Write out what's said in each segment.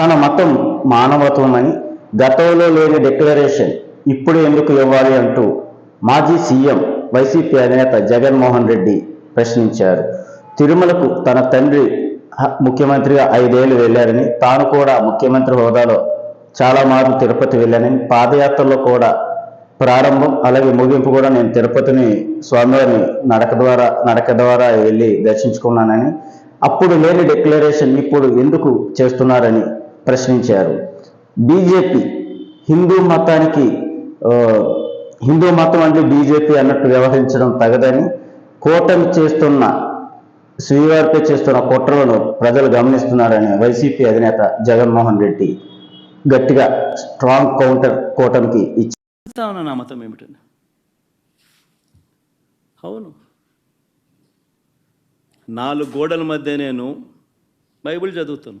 తన మతం మానవత్వం అని గతంలో లేని డిక్లరేషన్ ఇప్పుడు ఎందుకు ఇవ్వాలి అంటూ మాజీ సీఎం వైసీపీ అధినేత జగన్మోహన్ రెడ్డి ప్రశ్నించారు. తిరుమలకు తన తండ్రి ముఖ్యమంత్రిగా ఐదేళ్ళు వెళ్ళారని తాను కూడా ముఖ్యమంత్రి హోదాలో చాలా మార్లు తిరుపతి వెళ్ళానని పాదయాత్రలో కూడా ప్రారంభం అలాగే ముగింపు కూడా నేను తిరుపతిని స్వామివారిని నడక ద్వారా నడక ద్వారా వెళ్ళి దర్శించుకున్నానని అప్పుడు లేని డిక్లరేషన్ ఇప్పుడు ఎందుకు చేస్తున్నారని ప్రశ్నించారు. బీజేపీ హిందూ మతానికి హిందూ మతం అంటే బీజేపీ అన్నట్టు వ్యవహరించడం తగదని కూటమి చేస్తున్న శ్రీవారిపై చేస్తున్న కుట్రలను ప్రజలు గమనిస్తున్నారని వైసీపీ అధినేత జగన్మోహన్ రెడ్డి గట్టిగా స్ట్రాంగ్ కౌంటర్ కూటమికి ఇచ్చి నా మతం ఏమిటండి అవును. నాలుగు గోడల మధ్య నేను బైబిల్ చదువుతాను.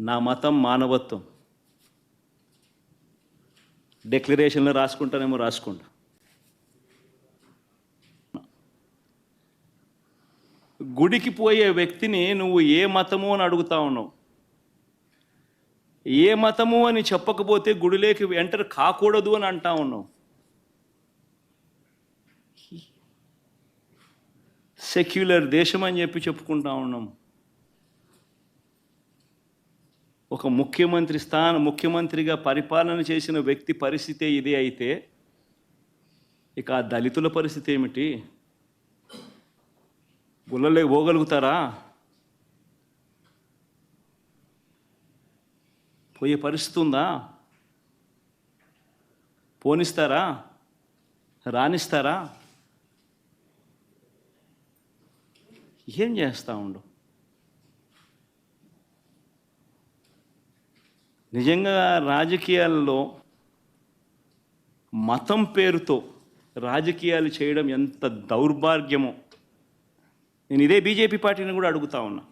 నా మతం మానవత్వం. డిక్లరేషన్లో రాసుకుంటానేమో రాసుకుంటా. గుడికి పోయే వ్యక్తిని నువ్వు ఏ మతము అని అడుగుతా ఉన్నావు? ఏ మతము అని చెప్పకపోతే గుడిలోకి ఎంటర్ కాకూడదు అని అంటా ఉన్నావు? సెక్యులర్ దేశం అని చెప్పి చెప్పుకుంటా ఉన్నాం. ఒక ముఖ్యమంత్రి స్థానం ముఖ్యమంత్రిగా పరిపాలన చేసిన వ్యక్తి పరిస్థితే ఇది అయితే ఇక ఆ దళితుల పరిస్థితి ఏమిటి? గుళ్ళలే పోగలుగుతారా? పోయే పరిస్థితి ఉందా? పోనిస్తారా? రాణిస్తారా ఏం చేస్తా ఉండు? నిజంగా రాజకీయాల్లో మతం పేరుతో రాజకీయాలు చేయడం ఎంత దౌర్భాగ్యమో. నేను ఇదే బీజేపీ పార్టీని కూడా అడుగుతా ఉన్నా.